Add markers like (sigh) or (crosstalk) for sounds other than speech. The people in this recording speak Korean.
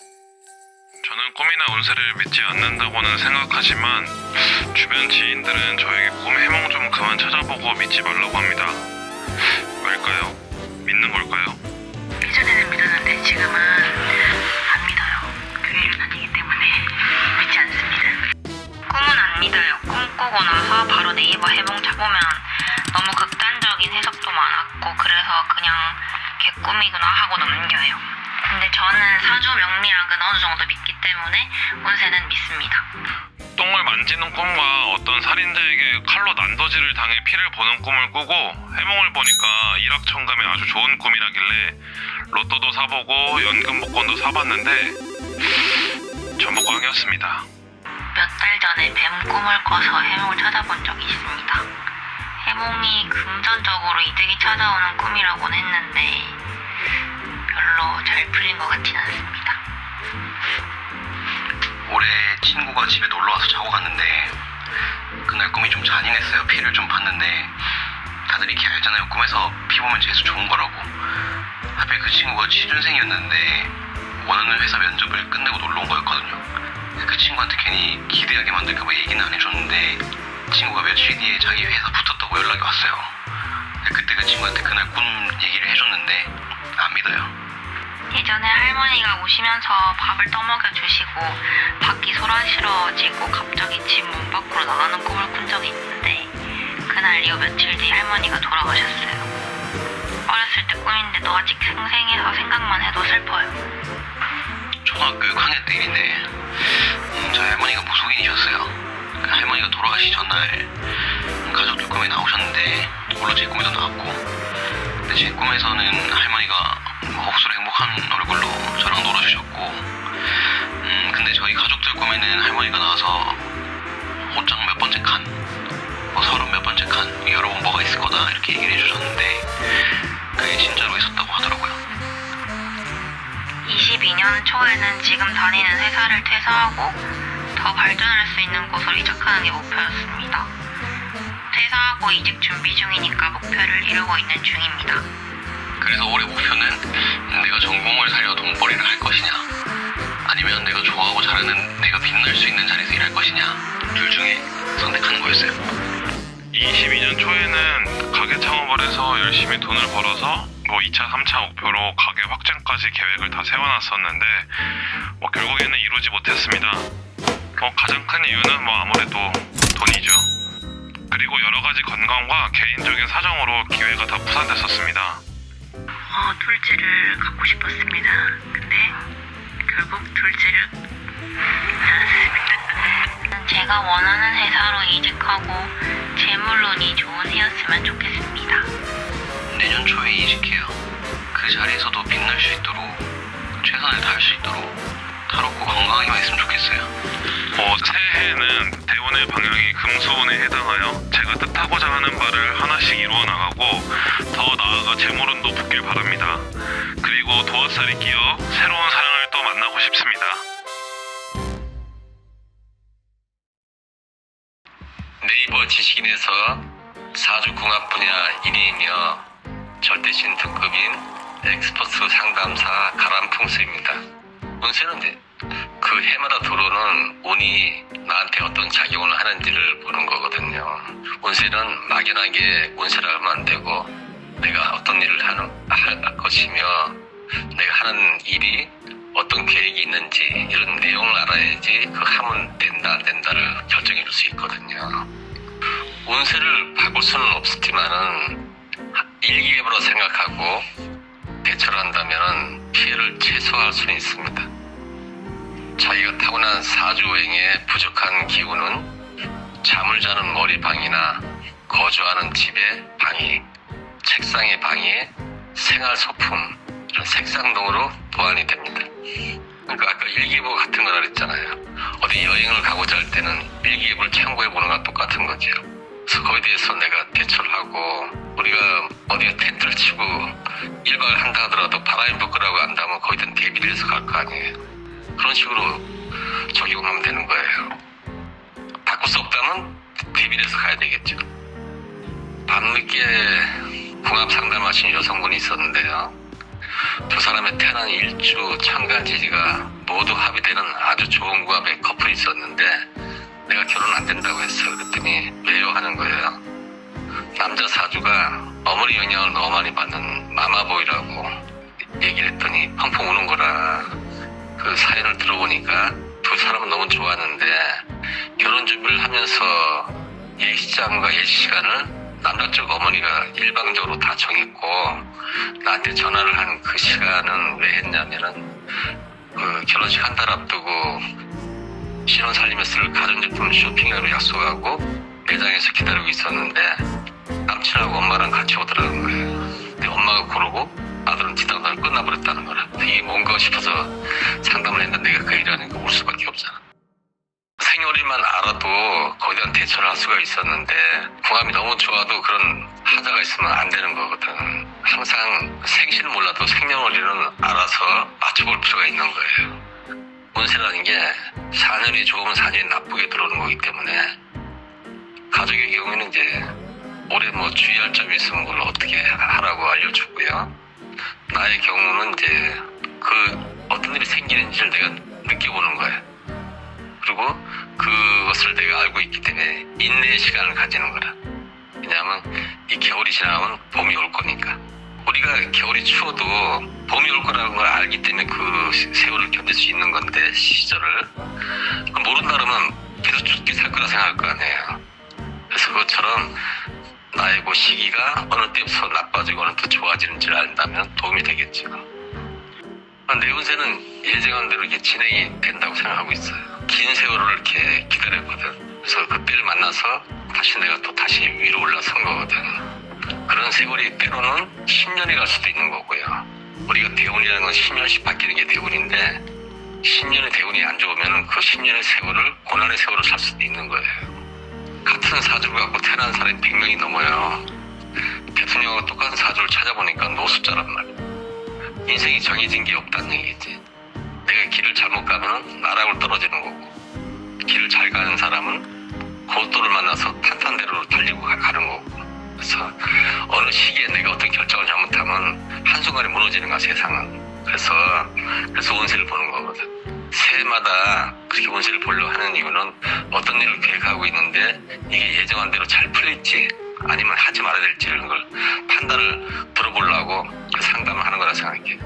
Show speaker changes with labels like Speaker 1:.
Speaker 1: 저는 꿈이나 운세를 믿지 않는다고는 생각하지만 주변 지인들은 저에게 꿈 해몽 좀 그만 찾아보고 믿지 말라고 합니다. 왜일까요? 믿는 걸까요?
Speaker 2: 예전에는 믿었는데 지금은 안 믿어요. 교회를 다니기 때문에 믿지 않습니다. 꿈은 안 믿어요. 꿈 꾸고 나서 바로 네이버 해몽 쳐보면 너무 극단적인 해석도 많았고 그래서 그냥 개꿈이구나 하고 넘겨요. 근데 저는 사주 명리학은 어느 정도 믿기 때문에 운세는 믿습니다.
Speaker 1: 똥을 만지는 꿈과 어떤 살인자에게 칼로 난도질을 당해 피를 보는 꿈을 꾸고 해몽을 보니까 일확천금에 아주 좋은 꿈이라길래 로또도 사보고 연금 복권도 사봤는데 전부 꽝이었습니다.
Speaker 2: 몇 달 전에 뱀 꿈을 꿔서 해몽을 찾아본 적이 있습니다. 해몽이 금전적으로 이득이 찾아오는 꿈이라고는 했는데
Speaker 3: 친구가 집에 놀러 와서 자고 갔는데 그날 꿈이 좀 잔인했어요. 피를 좀 봤는데 다들 이렇게 알잖아요. 꿈에서 피 보면 재수 좋은 거라고. 하필 그 친구가 취준생이었는데 원하는 회사 면접을 끝내고 놀러 온 거였거든요. 그 친구한테 괜히 기대하게 만들까봐 얘기는 안 해줬는데 친구가 며칠 뒤에 자기 회사 붙었다고 연락이 왔어요. 그때 그 친구한테 그날 꿈 얘기를 해줬는데 안 믿어요.
Speaker 2: 예전에 할머니가 오시면서 밥을 떠먹여 주시고 밖이 소란스러워지고 갑자기 집 문 밖으로 나가는 꿈을 꾼 적이 있는데 그날 이후 며칠 뒤 할머니가 돌아가셨어요. 어렸을 때 꿈인데도 아직 생생해서 생각만 해도 슬퍼요.
Speaker 3: 초등학교 6학년 때 일인데 음, 저희 할머니가 무속인이셨어요. 그 할머니가 돌아가시 전날 가족들 꿈에 나오셨는데 제 꿈에도 나왔고 근데 제 꿈에서는 할머니가 뭐 억수로 행복한 얼굴로 저랑 놀아주셨고 음 근데 저희 가족들 꿈에는 할머니가 나와서 옷장 몇 번째 칸, 뭐 서른 몇 번째 칸 여러 번 뭐가 있을 거다 이렇게 얘기를 해주셨는데 그게 진짜로 있었다고 하더라고요.
Speaker 2: 22년 초에는 지금 다니는 회사를 퇴사하고 더 발전할 수 있는 곳으로 이적하는 게 목표였습니다. 퇴사하고 이직 준비 중이니까 목표를 이루고 있는 중입니다.
Speaker 3: 그래서 올해 목표는 내가 전공을 살려 돈벌이를 할 것이냐 아니면 내가 좋아하고 잘하는 내가 빛날 수 있는 자리에서 일할 것이냐 둘 중에 선택하는 거였어요
Speaker 1: 22년 초에는 가게 창업을 해서 열심히 돈을 벌어서 뭐 2차, 3차 목표로 가게 확장까지 계획을 다 세워놨었는데 뭐 결국에는 이루지 못했습니다. 뭐 가장 큰 이유는 뭐 아무래도 돈이죠. 그리고 여러 가지 건강과 개인적인 사정으로 기회가 다 무산됐었습니다.
Speaker 2: 어, 둘째를 갖고 싶었습니다. 근데 결국 둘째를 낳았습니다. (laughs) 제가 원하는 회사로 이직하고 재물론이 좋은 해였으면 좋겠습니다.
Speaker 3: 내년 초에 이직해요 그 자리에서도 빛날 수 있도록 최선을 다할 수 있도록 타롭고 건강하게만 있으면 좋겠어요
Speaker 4: 네이버 지식인에서 사주궁합 분야 1위이며 절대신 특급인 엑스퍼트 상담사 가람풍수입니다. 운세는 그 해마다 들어오는 운이 나한테 어떤 작용을 하는지를 보는 거거든요. 운세는 막연하게 운세를 하면 안 되고 내가 어떤 일을 하는, 할 것이며 내가 하는 일이 어떤 계획이 있는지 이런 내용을 알아야지 그 하면 된다 안 된다를 운세를 바꿀 수는 없지만은 일기예보로 생각하고 대처를 한다면 피해를 최소화할 수는 있습니다. 자기가 타고난 사주행에 부족한 기운은 잠을 자는 머리 방이나 거주하는 집의 방이, 책상의 방이, 생활 소품, 색상 등으로 보완이 됩니다. 그러니까 아까 일기예보 같은 거라 그랬잖아요. 어디 여행을 가고자 할 때는 일기예보를 참고해 보는 거랑 똑같은 거죠. 거기에 대해서 내가 대처를 하고 우리가 어디에 텐트를 치고 1박을 한다 하더라도 바람이 불 거라고 안다면 거기든 대비를 해서 갈 거 아니에요. 그런 식으로 적용하면 되는 거예요. 바꿀 수 없다면 대비를 해서 가야 되겠죠. 밤늦게 궁합 상담하신 여성분이 있었는데요. 두 사람의 태어난 일주 천간지지가 모두 합의되는 아주 좋은 궁합의 커플이 있었는데 내가 결혼 안 된다고 했어. 그랬더니 왜요 하는 거예요. 남자 사주가 어머니 영향을 너무 많이 받는 마마보이라고 얘기를 했더니 펑펑 우는 거라 그 사연을 들어보니까 두 사람은 너무 좋았는데 결혼 준비를 하면서 예시장과 예시시간을 남자 쪽 어머니가 일방적으로 다 정했고 나한테 전화를 한 그 시간은 왜 했냐면은 그 결혼식 한 달 앞두고 신혼 살림에 쓸 가전제품 쇼핑하러 약속하고 매장에서 기다리고 있었는데 남친하고 엄마랑 같이 오더라는 거예요. 근데 엄마가 고르고 아들은 뒤따라 끝나버렸다는 거라. 이게 뭔가 싶어서 상담을 했는데 내가 그 일하니까 울 수밖에 없잖아. 생일만 알아도 대한 대처를 할 수가 있었는데 궁합이 너무 좋아도 그런 하자가 있으면 안 되는 거거든. 항상 생신을 몰라도 생년월일은 알아서 맞춰볼 필요가 있는 거예요. 운세라는 게 4년이 좋으면 4년이 나쁘게 들어오는 거기 때문에 가족의 경우에는 이제 올해 뭐 주의할 점이 있으면 그걸 어떻게 하라고 알려주고요. 나의 경우는 이제 그 어떤 일이 생기는지를 내가 느껴보는 거예요. 그리고 그것을 내가 알고 있기 때문에 인내의 시간을 가지는 거라. 왜냐하면 이 겨울이 지나면 봄이 올 거니까. 우리가 겨울이 추워도 봄이 올 거라는 걸 알기 때문에 그 시- 세월을 견딜 수 있는 건데 시절을 모른다 그러면 계속 춥게 살 거라 생각할 거 아니에요. 그래서 그것처럼 나의 그 시기가 어느 때부터 나빠지고 어느 때 좋아지는지를 안다면 도움이 되겠죠. 아, 내 운세는 예정한 대로 이렇게 진행이 된다고 생각하고 있어요. 긴 세월을 이렇게 기다렸거든. 그래서 그때를 만나서 다시 내가 또 다시 위로 올라선 거거든. 그런 세월이 때로는 10년이 갈 수도 있는 거고요. 우리가 대운이라는 건 10년씩 바뀌는 게 대운인데 10년의 대운이 안 좋으면 그 10년의 세월을 고난의 세월을 살 수도 있는 거예요. 같은 사주를 갖고 태어난 사람이 100명이 넘어요. 대통령하고 똑같은 사주를 찾아보니까 노숙자란 말이에요. 인생이 정해진 게 없다는 얘기지. 내가 길을 잘못 가면 나락으로 떨어지는 거고, 길을 잘 가는 사람은 고속도를 만나서 탄탄대로 달리고 가- 가는 거고. 그래서 어느 시기에 내가 어떤 결정을 잘못하면 한순간에 무너지는 거야, 세상은. 그래서, 그래서 운세를 보는 거거든. 새해마다 그렇게 운세를 보려 하는 이유는 어떤 일을 계획하고 있는데 이게 예정한 대로 잘 풀릴지 아니면 하지 말아야 될지 이런 걸 판단을 들어보려고 그 상담을 하는 거라 생각해.